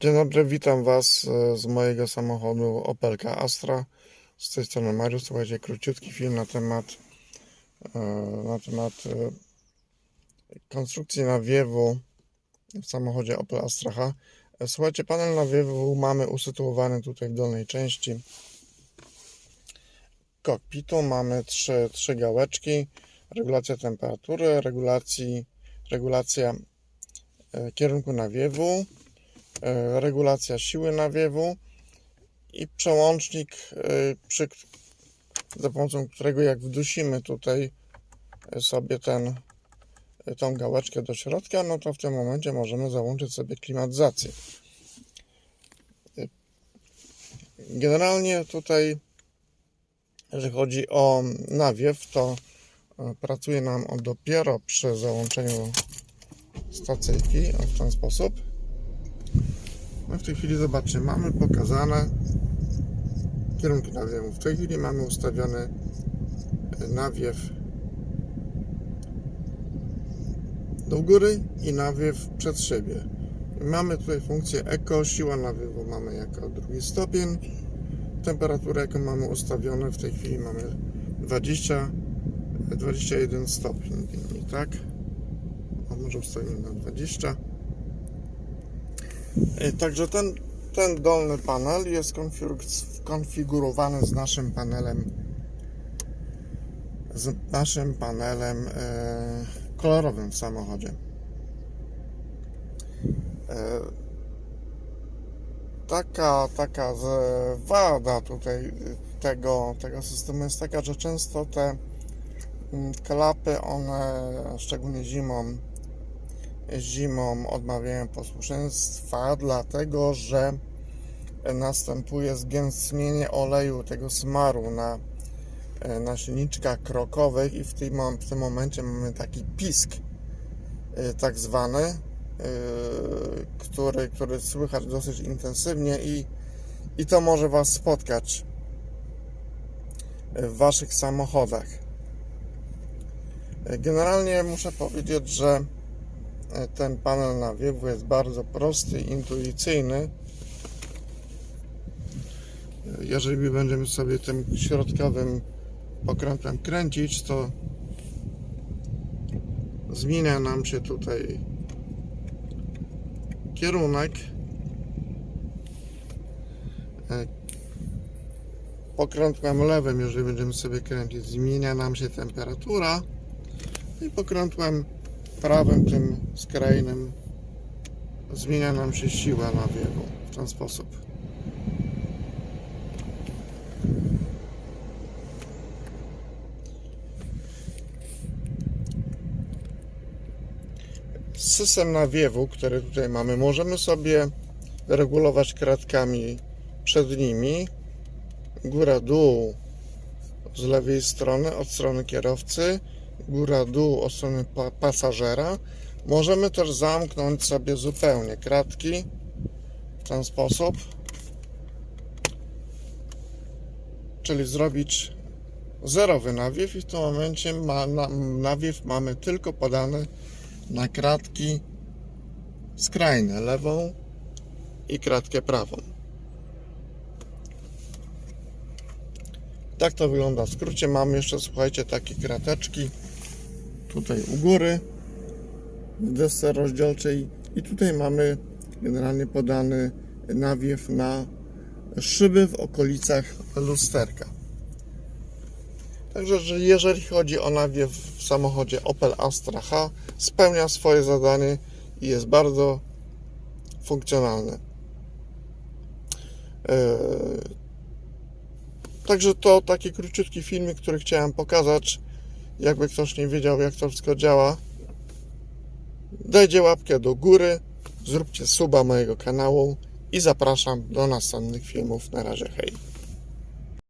Dzień dobry, witam Was e, z mojego samochodu Opelka Astra. Z tej strony Mariusz. Słuchajcie, króciutki film na temat e, na temat e, konstrukcji nawiewu w samochodzie Opel Astra Słuchajcie, panel nawiewu mamy usytuowany tutaj w dolnej części kokpitu. Mamy trzy, trzy gałeczki. Regulacja temperatury, regulacji, regulacja kierunku nawiewu regulacja siły nawiewu i przełącznik, e, przy, za pomocą którego jak wdusimy tutaj sobie ten, tą gałeczkę do środka, no to w tym momencie możemy załączyć sobie klimatyzację. E, Generalnie tutaj, jeżeli chodzi o nawiew, to e, pracuje nam on dopiero przy załączeniu stacyjki w ten sposób. W tej chwili zobaczcie, mamy pokazane kierunki nawiewu. W tej chwili mamy ustawiony e, nawiew do góry i nawiew przed siebie. Mamy tutaj funkcję Eco, siła nawiewu mamy jako drugi stopień. Temperaturę jaką mamy ustawione w tej chwili mamy 20, 21 stopni, tak? A może ustawimy na 20. E, Także ten, ten dolny panel jest konfigur- skonfigurowany z naszym panelem z naszym panelem e, kolorowym w samochodzie. E, taka, taka wada tutaj tego, tego systemu jest taka, że często te mm, klapy, one szczególnie zimą zimą odmawiają posłuszeństwa, dlatego że następuje zgęstnienie oleju, tego smaru na, na silniczkach krokowych i w tym, w tym momencie mamy taki pisk y, tak zwany, y, który, który słychać dosyć intensywnie i, i to może Was spotkać w Waszych samochodach. Generalnie muszę powiedzieć, że E, ten panel nawiewu jest bardzo prosty, intuicyjny. E, Jeżeli będziemy sobie tym środkowym pokrętem kręcić, to zmienia nam się tutaj kierunek. E, Pokrętłem lewym, jeżeli będziemy sobie kręcić, zmienia nam się temperatura i pokrętłem prawym, tym skrajnym zmienia nam się siła nawiewu w ten sposób. System nawiewu, który tutaj mamy, możemy sobie regulować kratkami przednimi, góra-dół z lewej strony, od strony kierowcy, góra-dół od pa pasażera. Możemy też zamknąć sobie zupełnie kratki w ten sposób, czyli zrobić zerowy nawiew i w tym momencie ma, na, nawiew mamy tylko podany na kratki skrajne, lewą i kratkę prawą. Tak to wygląda w skrócie. Mamy jeszcze, słuchajcie, takie krateczki tutaj u góry w desce rozdzielczej i tutaj mamy generalnie podany nawiew na szyby w okolicach lusterka. Także że jeżeli chodzi o nawiew w samochodzie Opel Astra H, spełnia swoje zadanie i jest bardzo funkcjonalny. Eee, Także to taki króciutki filmik, który chciałem pokazać. Jakby ktoś nie wiedział, jak to wszystko działa, dajcie łapkę do góry, zróbcie suba mojego kanału i zapraszam do następnych filmów. Na razie, hej.